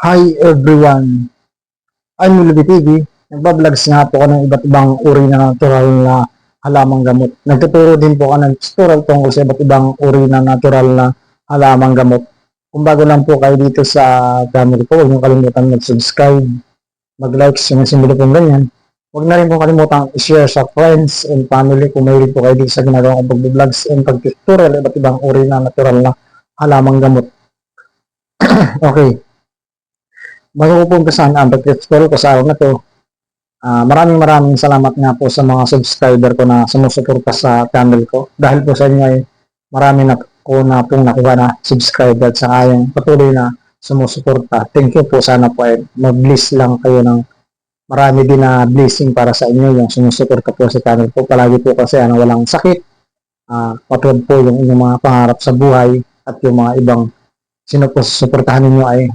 Hi everyone! I'm Willoughby TV. Nagbablogs nga po ako ng iba't ibang uri na natural na halamang gamot. Nagtuturo din po ako ng tutorial tungkol sa iba't ibang uri na natural na halamang gamot. Kung bago lang po kayo dito sa channel ko, huwag niyo kalimutan mag-subscribe, mag-like, yung simbolo pong ganyan. Huwag na rin po kalimutan i-share sa friends and family kung mayroon po kayo dito sa ginagawa kong pag-vlogs and pag-tutorial iba't ibang uri na natural na halamang gamot. okay. Bago ko po umpisahan ang pag-tutorial ko sa araw na to, ah, maraming maraming salamat nga po sa mga subscriber ko na sumusuporta sa channel ko. Dahil po sa inyo ay marami na ko na pong nakuha na subscriber at saka patuloy na sumusuporta. Thank you po. Sana po ay mag-bless lang kayo ng marami din na blessing para sa inyo yung sumusuporta po sa channel ko. Palagi po kasi ano, walang sakit. Uh, patulad po yung inyong mga pangarap sa buhay at yung mga ibang sino po suportahan ninyo ay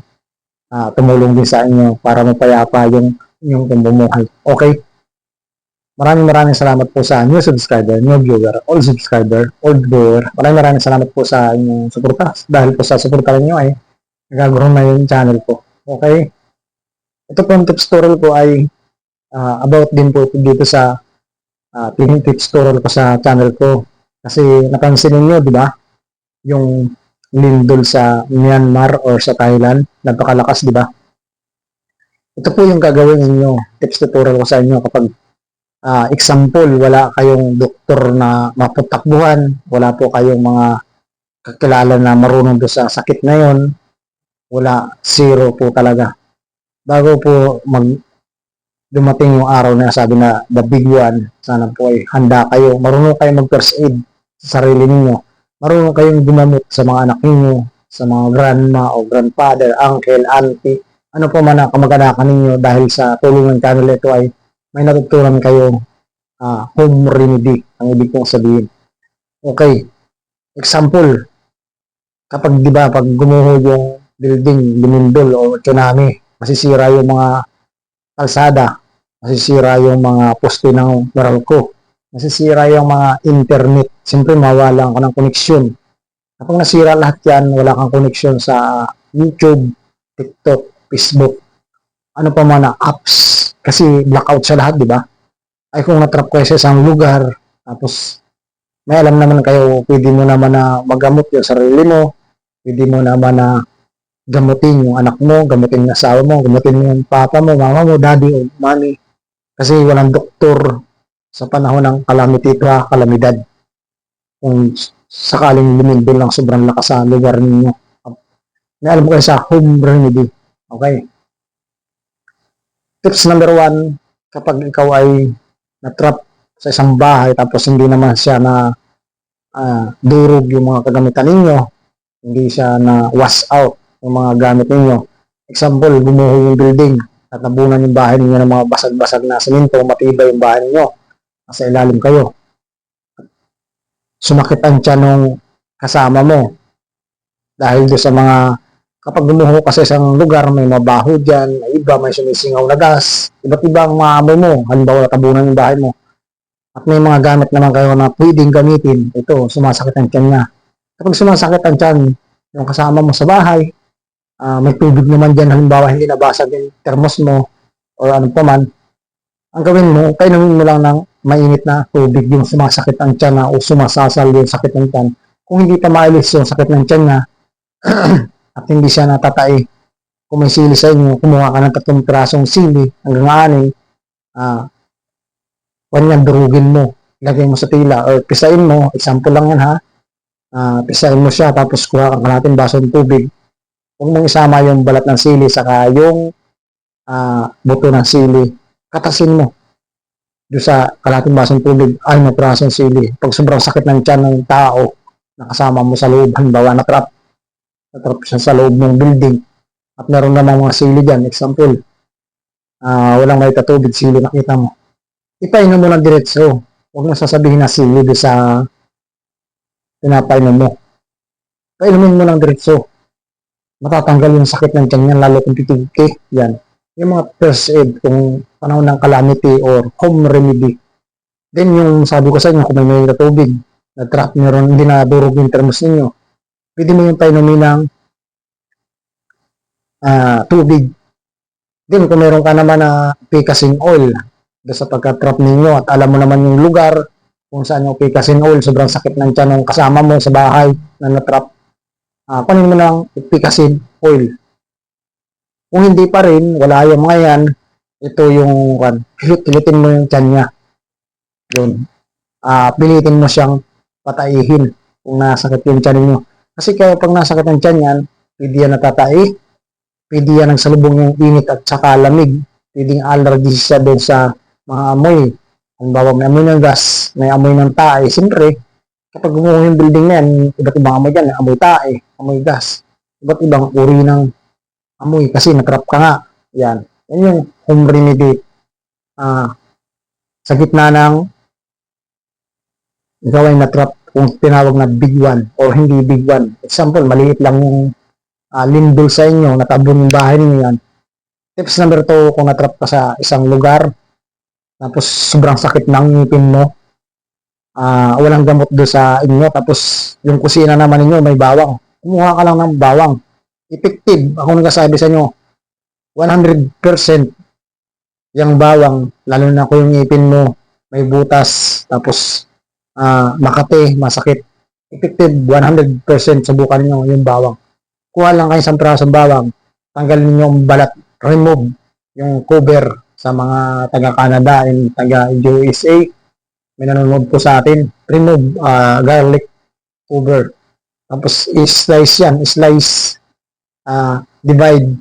ah, tumulong din sa inyo para mapayapa yung inyong pamumuhay. Okay? Maraming maraming salamat po sa new subscriber, new viewer, old subscriber, old viewer. Maraming maraming salamat po sa inyong suporta. Dahil po sa suporta ninyo ay nagagawin na yung channel ko. Okay? Ito po yung tips tutorial ko ay ah, about din po dito sa uh, tips tutorial ko sa channel ko. Kasi napansin ninyo, di ba? Yung lindol sa Myanmar or sa Thailand, napakalakas, di ba? Ito po yung gagawin ninyo, tips tutorial ko sa inyo. Kapag ah, example, wala kayong doktor na maputakbuhan, wala po kayong mga kakilala na marunong do sa sakit na yon, wala, zero po talaga. Bago po mag dumating yung araw na sabi na the big one, sana po ay handa kayo, marunong kayo mag first aid sa sarili ninyo, marunong kayong gumamot sa mga anak ninyo, sa mga grandma o grandfather, uncle, auntie, ano po man ang kamag-anakan ninyo dahil sa tulong ng channel ito ay may natutunan kayong ah, home remedy ang ibig kong sabihin. Okay. Example, kapag di ba pag gumuho yung building, lumindol o tsunami, masisira yung mga kalsada, masisira yung mga poste ng Meralco, masisira yung mga internet, siyempre mawalan ka ng koneksyon. Kapag nasira lahat yan, wala kang koneksyon sa YouTube, TikTok, Facebook, ano pa man na apps, kasi blackout sa lahat, di ba? Ay kung natrap kayo sa isang lugar, tapos may alam naman kayo, pwede mo naman na magamot yung sarili mo, pwede mo naman na gamutin yung anak mo, gamutin yung asawa mo, gamutin yung papa mo, mama mo, daddy mommy. Kasi walang doktor sa panahon ng calamity ito ha, kalamidad. Kung sakaling lumindol ng sobrang lakas sa lugar ninyo. May alam ko kayo sa home remedy. Okay. Tips number one, kapag ikaw ay natrap sa isang bahay tapos hindi naman siya na ah, durog yung mga kagamitan ninyo, hindi siya na wash out yung mga gamit ninyo. Example, bumuho yung building at nabunan yung bahay ninyo ng mga basag-basag na simento, matibay yung bahay ninyo. Nasa ilalim kayo. Sumakit ang tiyan ng kasama mo dahil doon sa mga kapag gumuho ka sa isang lugar, may mabaho dyan, may iba, may sumisingaw na gas, iba't ibang maamoy mo, halimbawa natabunan yung bahay mo. At may mga gamit naman kayo na pwedeng gamitin, ito, sumasakit ang tiyan niya. Kapag sumasakit ang tiyan, yung kasama mo sa bahay, ah, may tubig naman dyan, halimbawa hindi nabasag yung thermos mo, or ano pa man, ang gawin mo, kainumin mo lang ng mainit na tubig yung sumasakit ang tiyan na o sumasasal yung sakit ng tiyan. Kung hindi pa maalis yung sakit ng tiyan niya, at hindi siya natatay. Kung may sili sa inyo, kumuha ka ng tatlong pirasong sili hanggang anin, ah, uh, durugin mo, ilagay mo sa tila, or pisain mo, example lang yan ha, ah, pisain mo siya, tapos kuha ka natin baso ng tubig. Huwag mong isama yung balat ng sili, saka yung ah, buto ng sili, katasin mo doon sa kalating basong tubig, ay na pirasong sili. Pag sobrang sakit ng tiyan ng tao, nakasama mo sa loob, halimbawa na trap, natrap siya sa loob ng building at meron namang mga sili dyan, example, uh, walang may tatubig, sili nakita mo. Ipainom mo ng diretso. Huwag na sasabihin na sili doon sa pinapainom mo. Painumin mo ng diretso. Matatanggal yung sakit ng tiyan yan, lalo kung titigki. Yan. Yung mga first aid, kung panahon ng calamity or home remedy. Then yung sabi ko sa inyo, kung may may tubig, na trap meron, hindi na durog yung thermos ninyo, pwede mo yung painumin ng ah, tubig. Then kung meron ka naman na picasin oil sa pagka-trap ninyo at alam mo naman yung lugar kung saan yung picasin oil, sobrang sakit ng tiyan ng kasama mo sa bahay na natrap. Ah, kunin mo lang picasin oil. Kung hindi pa rin, wala yung mga yan, ito yung kan, pilitin mo yung tiyan niya. Yun. Ah, pilitin mo siyang pataihin kung nasakit yung tiyan ninyo. Kasi kaya pag nasakit ang tiyan yan, pwede yan natatai, pwede yan nagsalubong yung init at saka lamig, pwedeng allergy siya doon sa mga amoy. Kung bawa may amoy ng gas, may amoy ng tae, siyempre, kapag gumuho yung building na yan, iba't ibang amoy dyan, amoy tae, amoy gas, iba't ibang uri ng amoy kasi natrap ka nga. Yan. Yan yung home remedy. Ah, sa gitna ng ikaw ay natrap kung tinawag na big one or hindi big one. Example, maliit lang yung uh, lindol sa inyo, natabon yung bahay ninyo yan. Tips number 2, kung natrap ka sa isang lugar, tapos sobrang sakit ng ngipin mo, ah walang gamot doon sa inyo, tapos yung kusina naman ninyo may bawang. Kumuha ka lang ng bawang. Effective, ako nagsasabi sa inyo, 100% yung bawang, lalo na kung yung ngipin mo may butas, tapos ah makate, masakit. Effective 100% subukan niyo yung bawang. Kuha lang kayo isang pirasong bawang, tanggalin yung balat, remove yung cover sa mga taga Canada and taga USA. May nanonood po sa atin. Remove ah, garlic cover. Tapos i-slice yan, slice ah divide,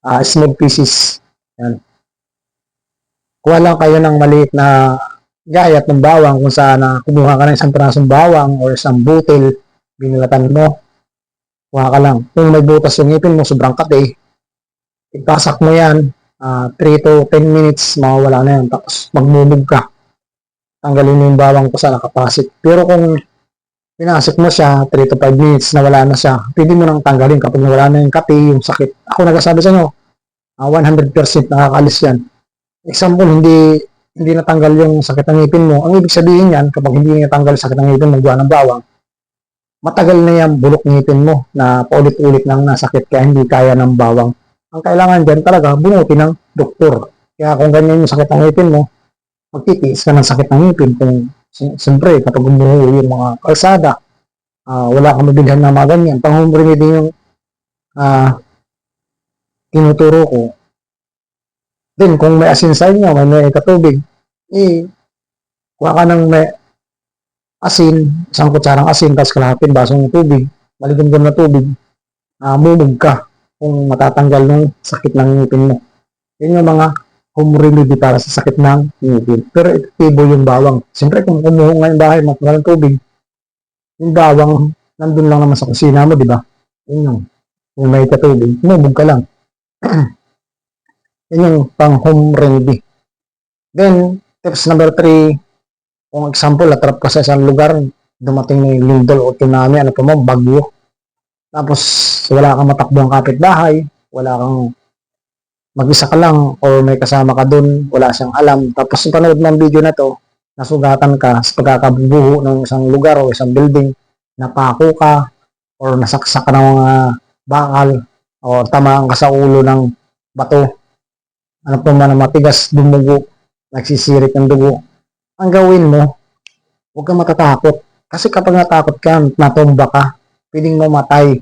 cut ah small pieces. Yan. Kuha lang kayo ng maliit na gayat ng bawang kung saan na kumuha ka ng isang pirasong bawang or isang butil, binilatan mo, kuha ka lang. Kung may butas yung ngipin mo, sobrang kate, itasak mo yan, 3 to 10 minutes, mawawala na yan. Tapos magmumug ka. Tanggalin mo yung bawang ko sa nakapasik. Pero kung pinasok mo siya, 3 to 5 minutes, nawala na siya, pwede mo nang tanggalin kapag nawala na yung kate, yung sakit. Ako nagsasabi sa inyo, ah, 100% nakakalis yan. Example, hindi hindi natanggal yung sakit ng ngipin mo. Ang ibig sabihin yan, kapag hindi natanggal sakit ng ngipin mo, gawa ng bawang, matagal na yan bulok ngipin mo na paulit-ulit nang nasakit kaya hindi kaya ng bawang. Ang kailangan dyan talaga, bunuti ng doktor. Kaya kung ganyan yung sakit ng ngipin mo, magtitiis ka ng sakit ng ngipin. Kung siyempre, kapag gumuho yung mga kalsada, ah, wala kang mabilhan na mga ganyan. Pang home remedy yung ah, tinuturo ko, Then, kung may asin sa inyo, may may katubig, eh, kuha ka ng may asin, isang kutsarang asin, tapos kalahating basong tubig, maligam na tubig, uh, mumug ka kung matatanggal ng sakit ng ngipin mo. Yun yung mga home para sa sakit ng ngipin. Pero epektibo yung bawang. Siyempre, kung kumuha nga yung bahay, matanggal ng tubig, yung bawang, nandun lang naman sa kusina mo, di ba? Yun yung, kung may katubig, mumug ka lang. Yan yung pang home. Then, tips number 3, kung example, atrap ka sa isang lugar, dumating na yung lindol o tsunami, ano pa mo, bagyo. Tapos, wala kang matakbong kapitbahay, wala kang mag-isa ka lang or may kasama ka dun, wala siyang alam. Tapos, panood ng video na to, nasugatan ka sa pagkakabubuho ng isang lugar o isang building, napako ka or nasaksak ka ng mga bakal o tamaan ka sa ulo ng bato ano pa man matigas, dumugo, nagsisirik ng dugo, ang gawin mo, huwag kang matatakot. Kasi kapag natakot ka, natumba ka, pwedeng mamatay.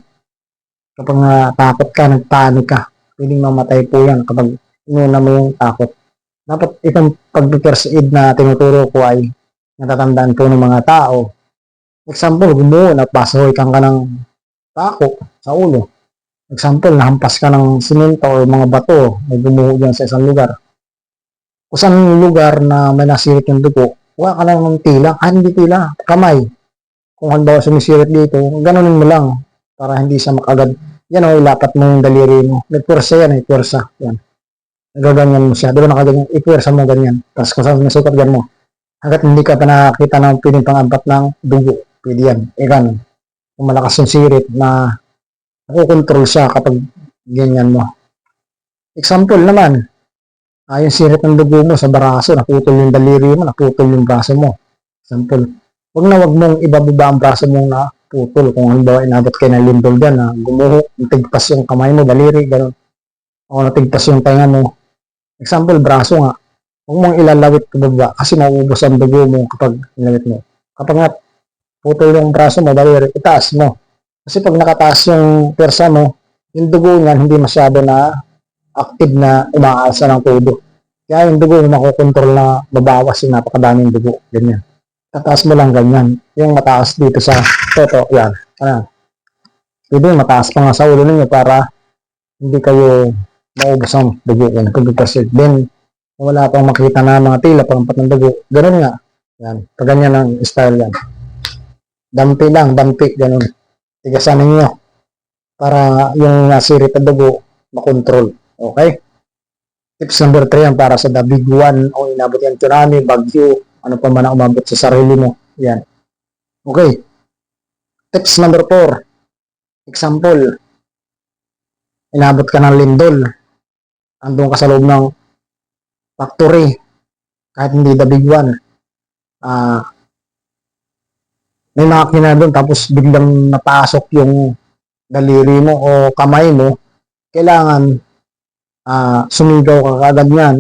Kapag natakot ka, nagpanik ka, pwedeng mamatay po yan kapag inuna mo yung takot. Dapat itong pag-first aid na tinuturo ko ay natatandaan po ng mga tao. Example, gumuho, napasahoy kang ka ng tako sa ulo Example, nahampas ka ng simento o mga bato, may gumuho dyan sa isang lugar. Kung saan lugar na may nasirit yung dugo, huwag ka lang ng tila, ah, hindi tila, kamay. Kung halimbawa sumisirit dito, ganonin mo lang para hindi siya makagad. Yan o, ilapat mo yung daliri mo. May pwersa yan, may pwersa. Yan. Nagaganyan mo siya. Di ba nakaganyan? Ipwersa mo ganyan. Tapos kung saan nasukat gan mo. Hanggat hindi ka pa nakakita ng piling pang-ampat ng dugo. Pwede yan. Ikan. Kung malakas yung sirit na nakokontrol siya kapag ganyan mo. Example naman, ah, yung sirit ng dugo mo sa braso, naputol yung daliri mo, naputol yung braso mo. Example, huwag na huwag mong ibababa ang braso mo na putol. Kung halimbawa inabot kayo ng lindol dyan, na gumuho, natigpas yung kamay mo, daliri, gano'n. O natigpas yung tainga mo. Example, braso nga. Huwag mong ilalawit ka baba kasi mauubos ang dugo mo kapag inalawit mo. Kapag nga putol yung braso mo, daliri, itaas mo. Kasi pag nakataas yung persa mo, yung dugo niyan hindi masyado na active na umaalsa ng tubo. Kaya yung dugo mo makokontrol na mabawas yung napakadaming dugo. Ganyan. Tataas mo lang ganyan. Yung mataas dito sa toto, yan. Ano? Pwede mataas pa nga sa ulo ninyo para hindi kayo maubos ang dugo kung pagkasit. Then, wala pang makita na mga tila, pangpat ng dugo, ganun nga. Yan. Pag ganyan ang style yan. Dampi lang, dampi, ganun. Tigasan ninyo para yung nasirit na dugo makontrol. Okay? Tips number 3 yan para sa the big one o inabot yan tsunami, bagyo, ano pa man ang umabot sa sarili mo. Yan. Okay. Tips number 4. Example, inabot ka ng lindol. Andun ka sa loob ng factory. Kahit hindi the big one. Ah, may makina doon tapos biglang napasok yung daliri mo o kamay mo, kailangan ah sumigaw ka kagad yan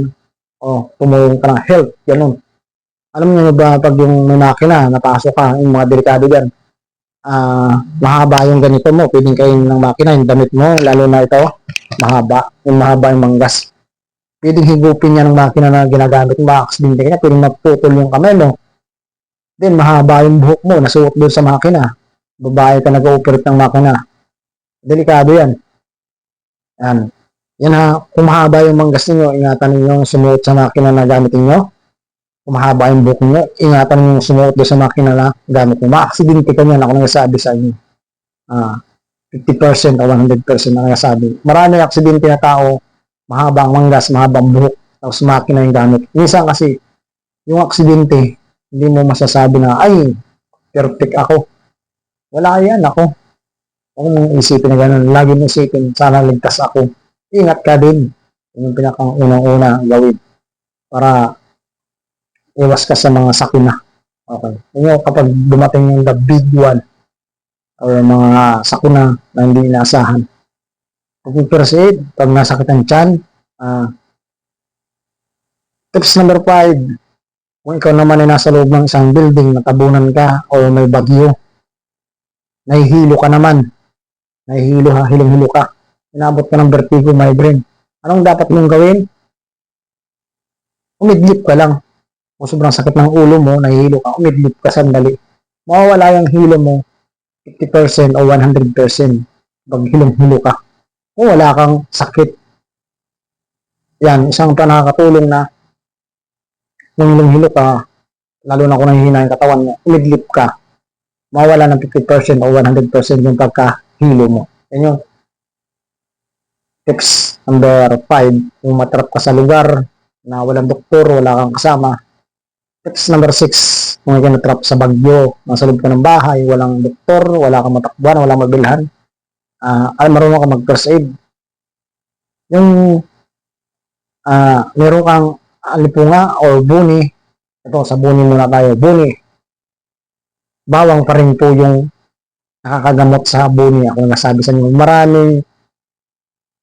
o tumulong ka ng help, ganun. Alam niyo ba pag yung may makina, napasok ka, yung mga delikado dyan, ah mahaba yung ganito mo, pwedeng kain ng makina, yung damit mo, lalo na ito, mahaba, yung mahaba yung manggas. Pwedeng higupin yan ng makina na ginagamit mo, aksidente ka, pwedeng maputol yung kamay mo. Then, mahaba yung buhok mo, nasuot doon sa makina. Babae ka nag-ooperate ng makina. Delikado yan. Yan. Yan ha, kung mahaba yung manggas ninyo, ingatan ninyo sumuot sa makina na gamit ninyo. Mahaba yung buhok ninyo, ingatan ninyo sumuot doon sa makina na gamit ninyo. Ma-aksidente ka niyan, ako nagsasabi sa inyo. Ah, 50% o 100% na nagsasabi. Marami aksidente na tao, mahabang manggas, mahabang buhok, tapos makina yung gamit. Minsan kasi, yung aksidente, hindi mo masasabi na, ay, perfect ako. Wala yan ako. Huwag mong isipin na gano'n. Lagi mo isipin, sana ligtas ako. Ingat ka din. Yun yung pinakang unang-una gawin. Para iwas ka sa mga sakuna. Okay. Yun kapag dumating yung the big one or mga sakuna na hindi inaasahan. Pag first aid, pag nasakit ang tiyan, ah, tips number 5, kung ikaw naman ay nasa loob ng isang building, natabunan ka o may bagyo, nahihilo ka naman, nahihilo ha, hilong-hilo ka, inabot ka ng vertigo, migraine. Anong dapat mong gawin? Umidlip ka lang. Kung sobrang sakit ng ulo mo, nahihilo ka, umidlip ka sandali. Mawawala yung hilo mo 50% o 100% pag hilong-hilo ka. Kung wala kang sakit. Yan, isang pa nakakatulong na kung hilong-hilo ka, lalo na kung nahihina yung katawan mo, umidlip ka, mawala ng 50% o 100% yung pagkahilo mo. Yan yung tips number 5. Kung matrap ka sa lugar na walang doktor, wala kang kasama. Tips number 6. Kung ikaw natrap sa bagyo, nasa loob ka ng bahay, walang doktor, wala kang matakbuhan, walang mabilhan, ah ay marunong ka mag first aid. Yung ah meron kang alipunga or buni, ito sa buni muna tayo, buni, bawang pa rin po yung nakakagamot sa buni. Ako nasabi sa inyo, maraming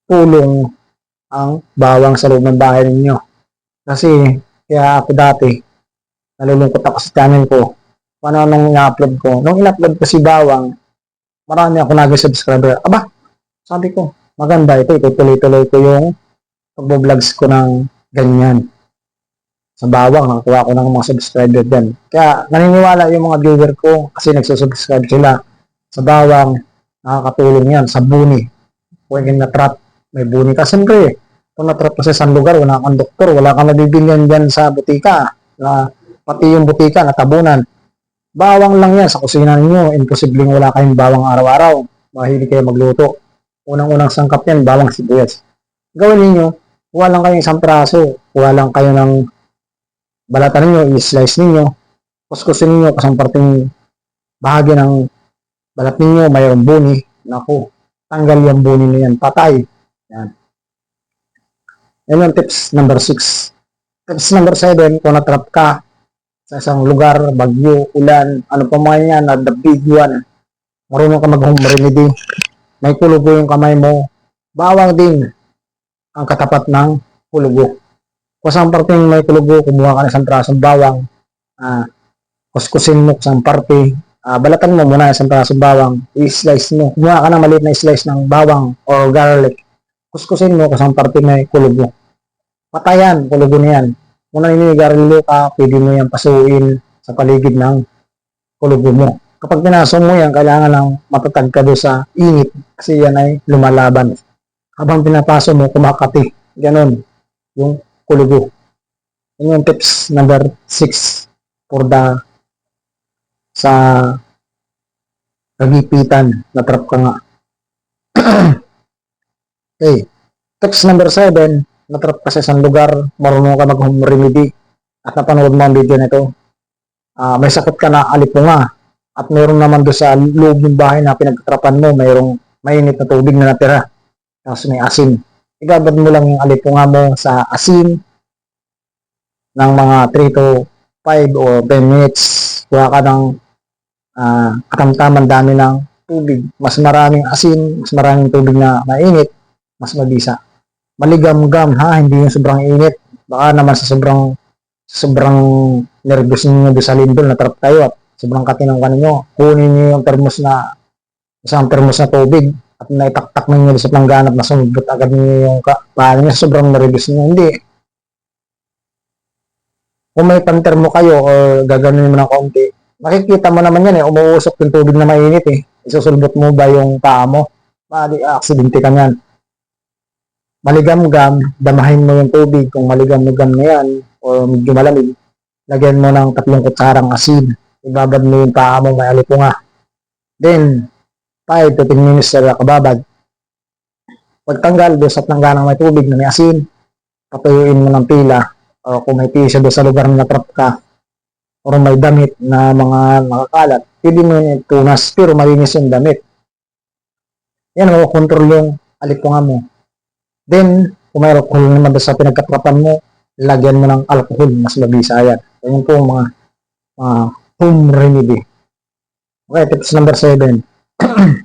tulong ang bawang sa loob ng bahay ninyo. Kasi, kaya ako dati, nalulungkot ako sa channel ko. Paano nung i-upload ko? Nung in-upload ko si Bawang, marami ako naging subscriber. Aba, sabi ko, maganda ito. Itutuloy-tuloy ko yung pagbo-vlogs ko ng ganyan. Sa Bawang, nakakuha ko ng mga subscriber din. Kaya, naniniwala yung mga viewer ko kasi nagsusubscribe sila. Sa Bawang, nakakatulong yan. Sa Buni, kung na trap, may Buni ka. Siyempre, kung natrap ka sa isang lugar, wala kang doktor, wala kang nabibilyan dyan sa butika, na pati yung butika, natabunan. Bawang lang yan sa kusina ninyo. Imposibleng wala kayong bawang araw-araw. Mahilig kayo magluto. Unang-unang sangkap yan, bawang sibuyas. Gawin ninyo, kuha lang kayo isang praso, kuha lang kayo ng balatan ninyo, i-slice ninyo, kuskusin ninyo kasang parting bahagi ng balat ninyo, mayroong buni. Naku, tanggal yung buni na yan, patay. Yan. Yan yung tips number 6. Tips number 7, kung natrap ka sa isang lugar, bagyo, ulan, ano pa man yan, the big one, marunong ka mag-home remedy, may kulugo yung kamay mo, bawang din ang katapat ng kulugo. Kung saan parteng may kulugo, kumuha ka ng isang prasong bawang, ah, kuskusin mo saan parte, ah, balatan mo muna isang prasong bawang, i-slice mo. Kumuha ka ng maliit na slice ng bawang or garlic, kuskusin mo kung saan parte may kulugo. Patayan, kulugo na yan. Kung naninigarilyo ka, pwede mo yan pasuin sa paligid ng kulugo mo. Kapag pinasok mo yan, kailangan lang matatag ka doon sa init kasi yan ay lumalaban. Habang pinapasok mo, kumakati. Ganon yung kulugo. Yan yung tips number 6 for the sa kagipitan na trap ka nga. okay. Tips number 7, natrap ka sa isang lugar, marunong ka mag-home remedy at napanood mo ang video nito. Ah, may sakit ka na alipunga at meron naman doon sa loob ng bahay na pinagtrapan mo, mayroong mainit na tubig na natira. Tapos may asin. Igabad mo lang yung alipunga mo sa asin ng mga 3 to 5 or 10 minutes. Kuha ka ng uh, katamtaman dami ng tubig. Mas maraming asin, mas maraming tubig na mainit, mas mabisa. Maligam-gam ha, hindi yung sobrang init. Baka naman sa sobrang sobrang nervous ninyo doon sa lindol, natrap kayo at sobrang katinong ka ninyo. Kunin niyo yung termos na isang termos na tubig at naitaktak ninyo sa planggana at nasumbot agad niyo yung ka, paano niya sobrang nervous niyo. Hindi. Kung may pantermo kayo o gaganunin mo ng konti, makikita mo naman yan eh, umuusok yung tubig na mainit eh. Isusulbot mo ba yung paa mo? Mali, aksidente ka niyan. Maligam-gam, damahin mo yung tubig kung maligam-gam na yan o medyo malamig. Lagyan mo ng tatlong kutsarang asin. Ibabad mo yung paa mo, may alipunga. Then, 5 to 10 minutes sa kababad. Pagtanggal doon sa tangganang may tubig na may asin, patuyuin mo ng pila o kung may tissue doon sa lugar na natrap ka o may damit na mga nakakalat, pwede mo yun tunas pero malinis yung damit. Yan o, control yung alipunga mo. Then, kung may alcohol naman sa pinagkatrapan mo, lagyan mo ng alcohol, mas mabisa yan. Yan po mga uh, home remedy. Okay, tips number 7.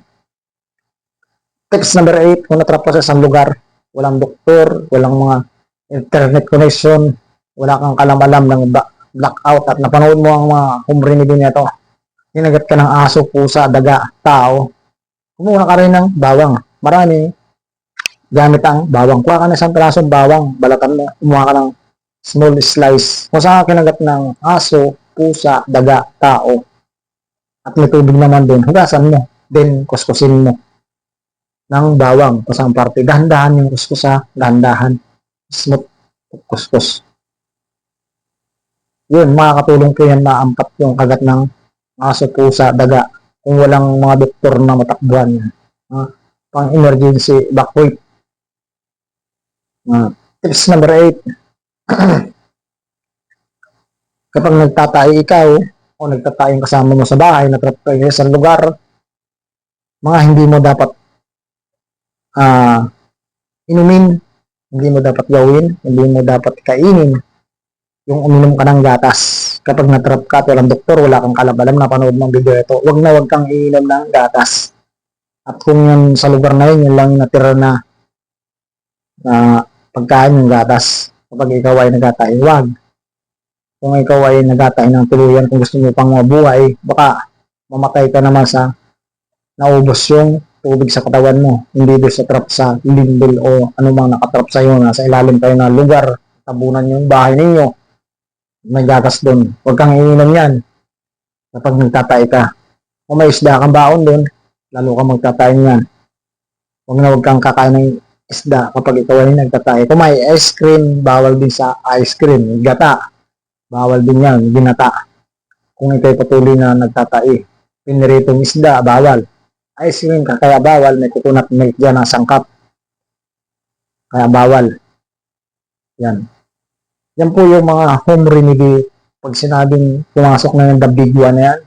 tips number 8, kung natrap sa isang lugar, walang doktor, walang mga internet connection, wala kang kalamalam ng blackout at napanood mo ang mga home remedy nito. Hinagat ka ng aso, pusa, daga, tao. Kumuha ka rin ng bawang. Marami gamit ang bawang. Kuha ka ng isang pirasong bawang, balatan mo, kumuha ka ng small slice. Kung saan kinagat ng aso, pusa, daga, tao, at may tubig naman din, hugasan mo. Then, kuskusin mo ng bawang kung saan parte. Dahan-dahan yung kuskusa, dahan-dahan. Smooth kuskus. Yun, makakatulong po yan maampat yung kagat ng aso, pusa, daga. Kung walang mga doktor na matakbuhan. Uh, pang emergency back Uh, tips number 8. Kapag nagtatay ikaw o nagtatay yung kasama mo sa bahay, natrap kayo sa lugar, mga hindi mo dapat uh, inumin, hindi mo dapat gawin, hindi mo dapat kainin yung uminom ka ng gatas. Kapag natrap ka at walang doktor, wala kang kalabalam na panood ng video ito, wag na wag kang iinom ng gatas. At kung yun sa lugar na yun, yun lang natira na na pagkain ng gatas. Kapag ikaw ay nagatay, wag. Kung ikaw ay nagatay ng tuluyan, kung gusto mo pang mabuhay, baka mamatay ka naman sa naubos yung tubig sa katawan mo. Hindi doon sa trap sa lindol o anumang nakatrap sa iyo, nasa ilalim kayo na lugar, tabunan yung bahay ninyo may gatas doon. Huwag kang iinom yan kapag nagtatay ka. Kung may isda kang baon doon, lalo ka magtatay niyan. Huwag na huwag kang kakain ng isda kapag ikaw ay nagtatay. Kung may ice cream, bawal din sa ice cream. Gata, bawal din yan, ginata. Kung ikaw patuloy na nagtatay. Piniritong isda, bawal. Ice cream ka, kaya bawal. May coconut milk dyan na sangkap. Kaya bawal. Yan. Yan po yung mga home remedy pag sinabing pumasok na yung the big one na yan.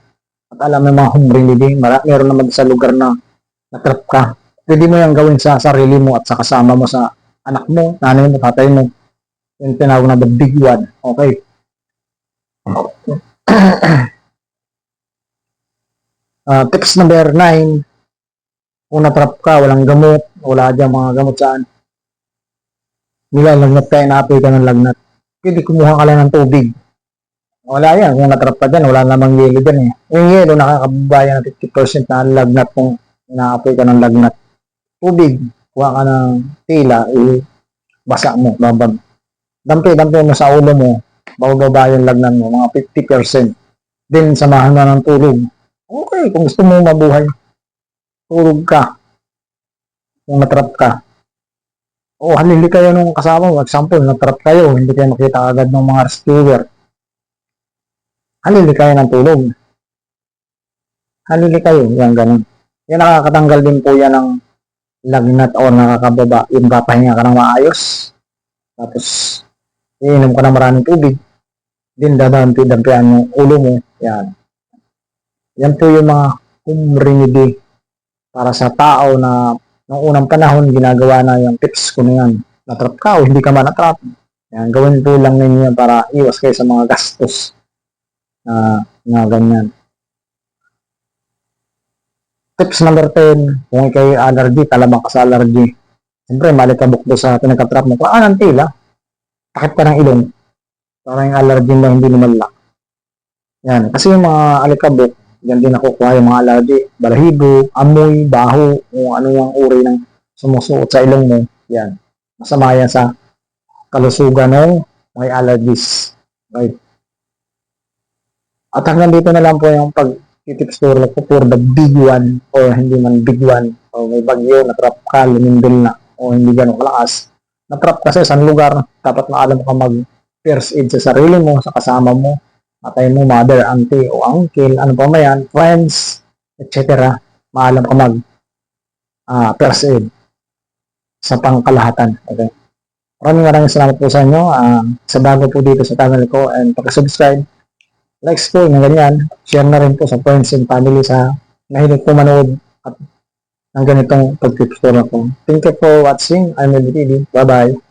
At alam mo mga home remedy, meron naman sa lugar na natrap ka. Pwede mo yan gawin sa sarili mo at sa kasama mo sa anak mo, nanay mo, tatay mo. Yung tinawag na the big one. Okay. Ah, tips number 9, kung natrap ka, walang gamot, wala dyan mga gamot saan, nilalagnat ka, inaapoy ka ng lagnat. Pwede kumuha ka lang ng tubig. Wala yan. Kung natrap ka dyan, wala namang yelo dyan eh. Yung yelo, nakakabayan ng 50% na lagnat kung inaapoy ka ng lagnat. Tubig, kuha ka ng tila, eh, basa mo, babag. Dampi-dampi mo sa ulo mo, bababa yung lagnat mo, mga 50%. Then, samahan mo ng tulog. Okay, kung gusto mo mabuhay, tulog ka. Kung natrap ka. O halili kayo nung kasama mo. Example, natrap kayo, hindi kayo makita agad ng mga rescuer. Halili kayo ng tulog. Halili kayo, yan ganun. Yan nakakatanggal din po yan ng lagnat o nakakababa. Yung papahinga ka ng maayos. Tapos, iinom ka ng maraming tubig. Din dadampi-dampian yung ulo mo. Yan. Yan po yung mga home para sa tao na noong unang panahon ginagawa na yung tips ko na yan. Natrap ka o hindi ka man natrap. Yan, gawin po lang ninyo para iwas kayo sa mga gastos na, na ganyan. Tips number 10, kung kayo allergy, talabang ka sa allergy. Siyempre, malikabok doon sa pinagkatrap mo. Kung ng tila, takip ka ng ilong. Para yung allergy mo hindi lumalak. Yan. Kasi yung mga alikabok, yan din nakukuha yung mga allergy. Balahibo, amoy, baho, kung ano yung uri ng sumusuot sa ilong mo. Yan. Masama yan sa kalusugan ng may allergies. Right? At hanggang dito na lang po yung pag tips tour like for the big one or hindi man big one o may bagyo, natrap ka, lumindol na o hindi ganun kalakas. Natrap ka sa isang lugar, dapat maalam ka mag first aid sa sarili mo, sa kasama mo, atay mo, mother, auntie o uncle, ano pa man yan, friends, etc. Maalam ka mag ah first aid sa pangkalahatan. Okay. Maraming maraming salamat po sa inyo. ah, sa bago po dito sa channel ko and pag-subscribe po na ganyan, share na rin po sa friends and family sa nahilig po manood at ng ganitong pag-tips ko na po. Thank you for watching. I'm LBTV. Bye-bye.